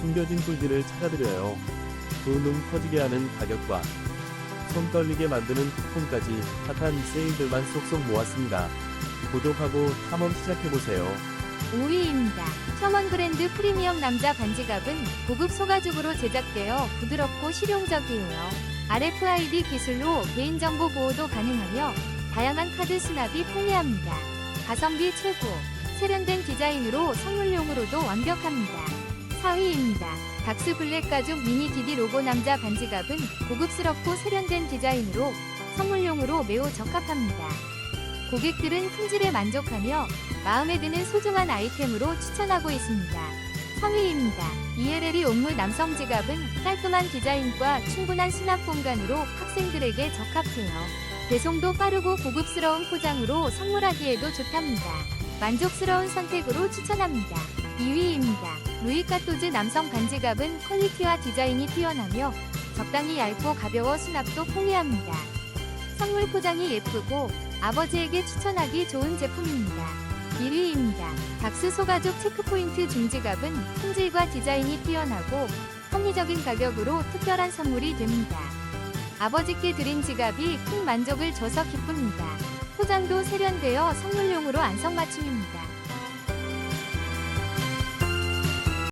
숨겨진 꿀들을 찾아드려요. 두눈 커지게 하는 가격과 손 떨리게 만드는 쿠폰까지 핫한 세일들만 쏙쏙 모았습니다. 구독하고 탐험 시작해보세요. 5위입니다. 셔먼 브랜드 프리미엄 남자 반지갑은 고급 소가죽으로 제작되어 부드럽고 실용적이에요. RFID 기술로 개인정보 보호도 가능하며 다양한 카드 수납이 편리합니다. 가성비 최고, 세련된 디자인으로 선물용으로도 완벽합니다. 4위입니다. 닥스 블랙 가죽 미니 디디 로고 남자 반지갑은 고급스럽고 세련된 디자인으로 선물용으로 매우 적합합니다. 고객들은 품질에 만족하며 마음에 드는 소중한 아이템으로 추천하고 있습니다. 3위입니다. ELL이 옥무 남성 지갑은 깔끔한 디자인과 충분한 수납 공간으로 학생들에게 적합해요. 배송도 빠르고 고급스러운 포장으로 선물하기에도 좋답니다. 만족스러운 선택으로 추천합니다. 2위입니다. 루이 카토즈 남성 반지갑은 퀄리티와 디자인이 뛰어나며 적당히 얇고 가벼워 수납도 편리합니다. 선물 포장이 예쁘고 아버지에게 추천하기 좋은 제품입니다. 1위입니다. 닥스 소가죽 체크포인트 중지갑은 품질과 디자인이 뛰어나고 합리적인 가격으로 특별한 선물이 됩니다. 아버지께 드린 지갑이 큰 만족을 줘서 기쁩니다. 포장도 세련되어 선물용으로 안성맞춤입니다.